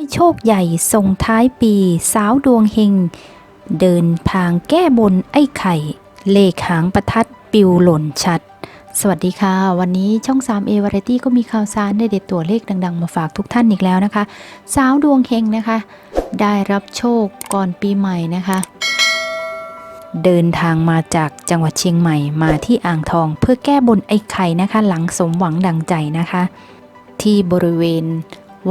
ให้โชคใหญ่ส่งท้ายปีสาวดวงเฮง เดินทางแก้บนไอ้ไข่ เลขหางประทัดปิวหล่นชัด สวัสดีค่ะ วันนี้ช่อง 3 a v a r i e t y ก็มีข่าวสารเด็ดตัวเลขดัง ๆ มาฝากทุกท่านอีกแล้วนะคะ สาวดวงเฮงนะคะ ได้รับโชคก่อนปีใหม่นะคะ เดินทางมาจากจังหวัดเชียงใหม่มาที่อ่างทอง เพื่อแก้บนไอ้ไข่นะคะ หลังสมหวังดังใจนะคะ ที่บริเวณ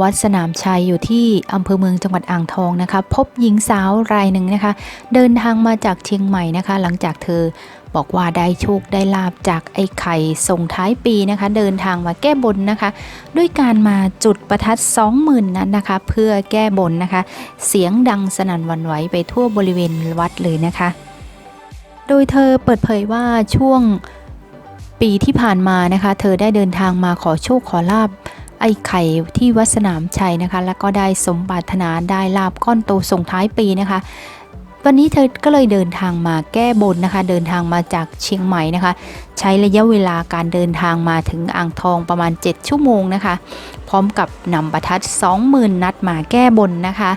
วัดสนามชัยอยู่ที่อำเภอเมืองจังหวัดอ่างทองนะคะ พบหญิงสาวรายหนึ่งนะคะ เดินทางมาจากเชียงใหม่นะคะ หลังจากเธอบอกว่าได้โชคได้ลาบจากไอ้ไข่ส่งท้ายปีนะคะ เดินทางมาแก้บนนะคะ ด้วยการมาจุดประทัด20,000นั้นนะคะ เพื่อแก้บนนะคะ เสียงดังสนั่นวันไหวไปทั่วบริเวณวัดเลยนะคะ โดยเธอเปิดเผยว่าช่วงปีที่ผ่านมานะคะ เธอได้เดินทางมาขอโชคขอลาบ ไอ้ไข่ที่วัดสนามชัยนะคะ แล้วก็ได้สมปรารถนาได้ลาบก้อนโตส่งท้ายปีนะคะ วันนี้เธอก็เลยเดินทางมาแก้บนนะคะ เดินทางมาจากเชียงใหม่นะคะ ใช้ระยะเวลาการเดินทางมาถึงอ่างทองประมาณ 7 ชั่วโมงนะคะ พร้อมกับนำประทัด 20,000 นัดมาแก้บนนะคะ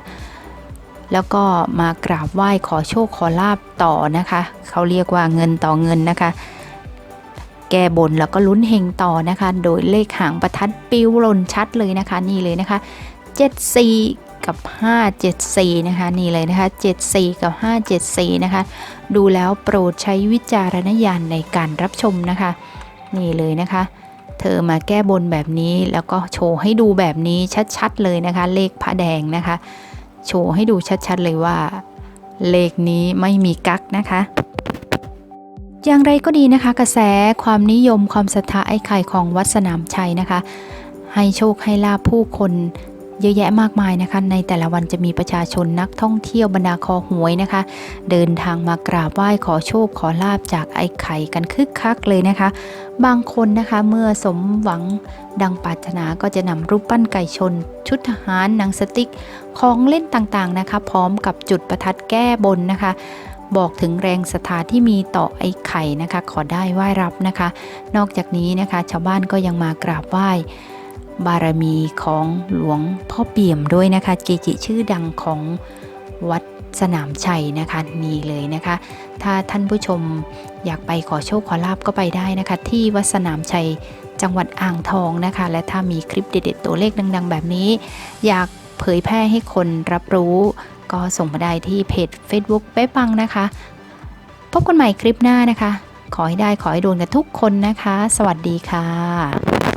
แล้วก็มากราบไหว้ขอโชคขอลาบต่อนะคะ เขาเรียกว่าเงินต่อเงินนะคะ แก้บนแล้วก็ลุ้นเฮงต่อนะคะ โดยเลขหางประทัดปิ้วหล่นชัดเลยนะคะ นี่เลยนะคะ74กับ 574 นะคะ นี่เลยนะคะ 74 กับ 574 นะคะ ดูแล้วโปรดใช้วิจารณญาณในการรับชมนะคะ นี่เลยนะคะ เธอมาแก้บนแบบนี้แล้วก็โชว์ให้ดูแบบนี้ชัดๆเลยนะคะ เลขพระแดงนะคะ โชว์ให้ดูชัดๆเลยว่า เลขนี้ไม่มีกักนะคะ อย่างไรก็ดีนะคะ กระแสความนิยมความศรัทธาไอ้ไข่ของวัดสนามชัยนะคะ ให้โชคให้ลาบผู้คนเยอะแยะมากมายนะคะ ในแต่ละวันจะมีประชาชนนักท่องเที่ยวบรรดาคอหวยนะคะ เดินทางมากราบไหว้ขอโชคขอลาบจากไอ้ไข่กันคึกคักเลยนะคะ บางคนนะคะเมื่อสมหวังดังปรารถนาก็จะนำรูปปั้นไก่ชน ชุดทหารหนังสติ๊กของเล่นต่างๆนะคะ พร้อมกับจุดประทัดแก้บนนะคะ บอกถึงแรงศรัทธาที่มีต่อไอ้ไข่นะคะ ขอได้ไหว้รับนะคะ นอกจากนี้นะคะ ชาวบ้านก็ยังมากราบไหว้บารมีของหลวงพ่อเปี่ยมด้วยนะคะ เกจิชื่อดังของวัดสนามชัยนะคะนี่เลยนะคะ ถ้าท่านผู้ชมอยากไปขอโชคขอลาบก็ไปได้นะคะ ที่วัดสนามชัยจังหวัดอ่างทองนะคะ และถ้ามีคลิปเด็ดๆตัวเลขดัง ๆ แบบนี้ อยากเผยแพร่ให้คนรับรู้ ก็ส่งมาได้ที่เพจ Facebook เป๊ปังนะคะ พบกันใหม่คลิปหน้านะคะ ขอให้ได้ขอให้โดนกันทุกคนนะคะ สวัสดีค่ะ